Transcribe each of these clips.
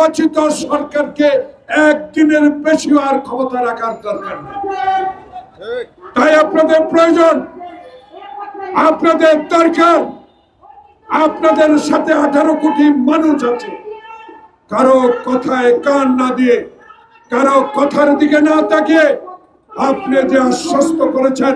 নির্বাচিত সরকারকে একদিনের বেশি আর ক্ষমতা রাখার দরকার তাই আপনাদের প্রয়োজন, আপনাদের দরকার, আপনাদের সাথে আঠারো কোটি মানুষ আছে। কারও কথায় কান না দিয়ে, কারও কথার দিকে না তাকিয়ে আপনি যে আশ্বস্ত করেছেন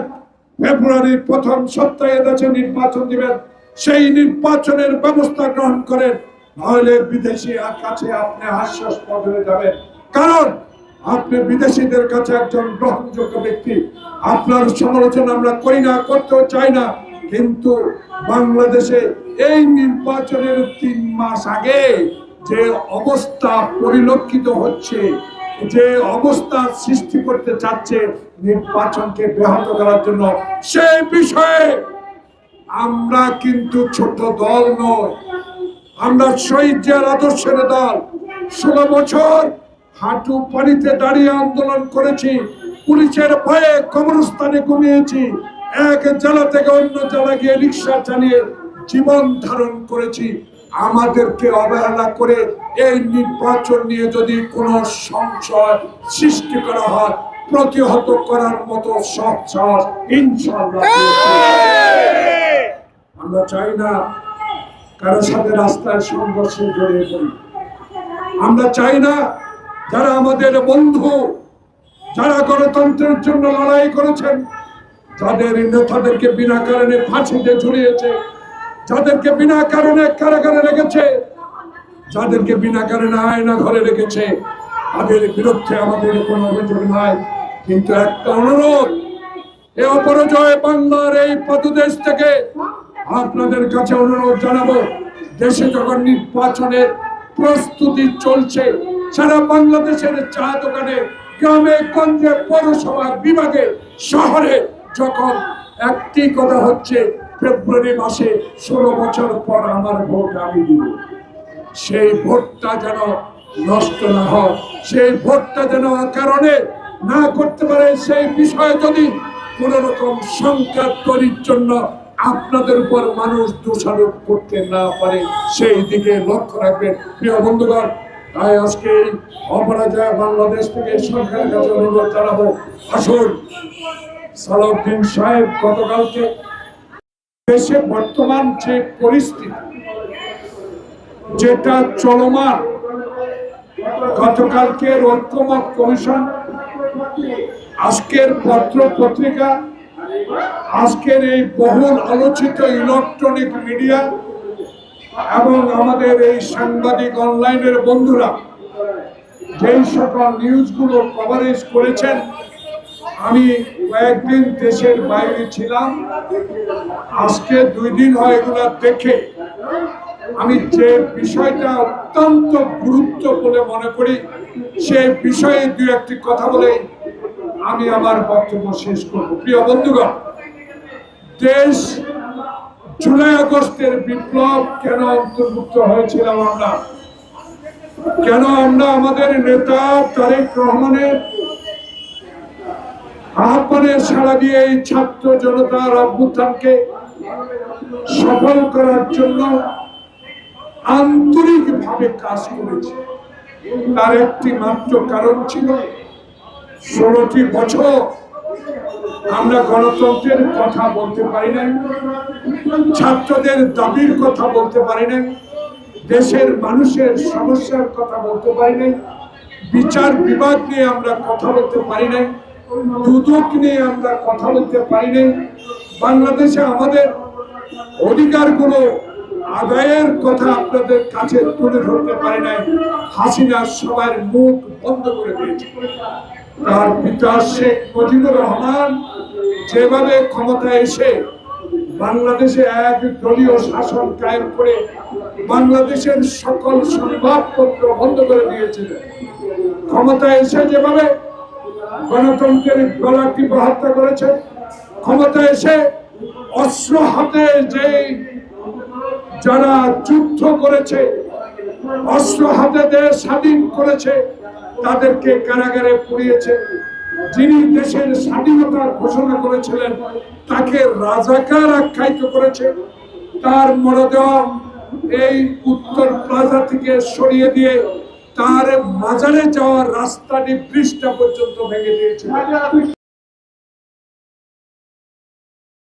ফেব্রুয়ারির প্রথম সপ্তাহে দেশে নির্বাচন দিবেন, সেই নির্বাচনের ব্যবস্থা গ্রহণ করেন। নাহলে বিদেশি আর কাছে আপনি হাস্যাস্পদ হয়ে যাবেন। কারণ আপনি বিদেশিদের কাছে একজন গ্রহণযোগ্য ব্যক্তি। আপনার সমালোচনা আমরা করি না, করতেও চাই না। কিন্তু বাংলাদেশে এই নির্বাচনের তিন মাস আগে যে অবস্থা পরিলক্ষিত হচ্ছে, যে অবস্থা সৃষ্টি করতে চাচ্ছে নির্বাচনকে ব্যাহত করার জন্য, সেই বিষয়ে আমরা কিন্তু ছোট দল নয় আমরা শহীদ জিয়ার আদর্শের দল। ষোলো বছর হাঁটু পানিতে দাঁড়িয়ে আন্দোলন করেছি, পুলিশের ভয়ে কবরস্থানে ঘুমিয়েছি, এক জেলা থেকে অন্য জেলা গিয়ে রিক্সা চালিয়ে জীবন ধারণ করেছি। আমাদেরকে অবহেলা করে এই নির্বাচন নিয়ে যদি কোনো সংশয় সৃষ্টি করা হয়, প্রতিহত করার মতো সব সাহস ইনশাআল্লাহ। আমরা চাই না কারও সাথে রাস্তায় সংঘর্ষে জড়িয়ে পড়ি। আমরা চাই না যারা আমাদের বন্ধু, যারা গণতন্ত্রের জন্য লড়াই করেছেন, যাদের নেতাদেরকে বিনা কারণে ফাঁসিতে ঝুলিয়েছে, যাদেরকে বিনা কারণে কারাগারে রেখেছে, যাদেরকে বিনা কারণে আয়না ঘরে রেখেছে, তাদের বিরুদ্ধে আমাদের কোনো অভিযোগ নাই। কিন্তু একটা অনুরোধ, এ অপরাজয় বাংলার এই পদদেশ থেকে আপনাদের কাছে অনুরোধ জানাব, দেশে যখন নির্বাচনের প্রস্তুতি চলছে, সারা বাংলাদেশের চা দোকানে, গ্রামে, গঞ্জে, পৌরসভা বিভাগে, শহরে যখন একটি কথা হচ্ছে, ফেব্রুয়ারি মাসে ষোলো বছর পর আমার ভোট আমি দিব। সেই ভোটটা যেন নষ্ট না হয়, সেই ভোটটা যেন কারণে না করতে পারে সেই বিষয়ে যদি কোন রকম সংখ্যা তৈরির জন্য আপনাদের উপর মানুষ দোষারোপ করতে না পারে, সেই দিকে লক্ষ্য রাখবেন। প্রিয় বন্ধুগণ, তাই আজকে অপরাজয় বাংলাদেশ থেকে সরকারের কাছে অনুরোধ জানাব। আসুন, সালাউদ্দিন সাহেব, গতকালকে দেশে বর্তমান যে পরিস্থিতি, যেটা চলমান গতকালকে ঐক্যমত কমিশন, আজকের পত্র পত্রিকা আজকের এই বহুল আলোচিত ইলেকট্রনিক মিডিয়া এবং আমাদের এই সাংবাদিক অনলাইনের বন্ধুরা, যেই সকল নিউজগুলো কভারেজ করেছেন, আমি কয়েকদিন দেশের বাইরে ছিলাম। আজকে দুই দিন হয় এগুলো দেখে। আমি যে বিষয়টা অত্যন্ত গুরুত্ব বলে মনে করি সে বিষয়ে দু একটি কথা বলে আমি আমার বক্তব্য শেষ করব। প্রিয় বন্ধুগণ, দেশ জুলাই আগস্টের বিপ্লব কেন অন্তর্ভুক্ত হয়েছিলাম আমরা? কেন আমরা আমাদের নেতা তারেক রহমানের আহ্বানের সাড়া দিয়ে এই ছাত্র জনতার অভ্যুত্থানকে সফল করার জন্য আন্তরিকভাবে কাজ করেছে? তার একটি মাত্র কারণ ছিল ষোলোটি বছর আমরা গণতন্ত্রের কথা বলতে পারি নাই, ছাত্রদের দাবির কথা বলতে পারি নাই, দেশের মানুষের সমস্যার কথা বলতে পারি নাই, বিচার বিবাদ নিয়ে আমরা কথা বলতে পারি নাই, দুদক নিয়ে আমরা কথা বলতে পারি নাই, বাংলাদেশে আমাদের অধিকারগুলো আদায়ের কথা আপনাদের কাছে তুলে ধরতে পারি নাই, হাসিনা সবার মুখ বন্ধ করে দিয়েছে। তার পিতা শেখ মুজিবুর রহমান। যেভাবে ক্ষমতায় এসে বাংলাদেশে এক দলীয় শাসন কায়েম করে বাংলাদেশের সকল সংবাদপত্র বন্ধ করে দিয়েছিলেন ক্ষমতায় এসে যেভাবে গণতন্ত্রের গলাটি হত্যা করেছে, ক্ষমতায় এসে অস্ত্র হাতে যে যারা যুদ্ধ করেছে, অস্ত্র হাতে দেশ স্বাধীন করেছে তাদেরকে কারাগারে পড়িয়েছে। যিনি দেশের স্বাধীনতার ঘোষণা করেছিলেন, তাকে রাজাকার আখ্যায়িত করেছে। তার মরদেহ এই উত্তর প্লাজা থেকে সরিয়ে দিয়ে তার মাজারে যাওয়ার রাস্তাটি পৃষ্ঠা পর্যন্ত ভেঙে দিয়েছিল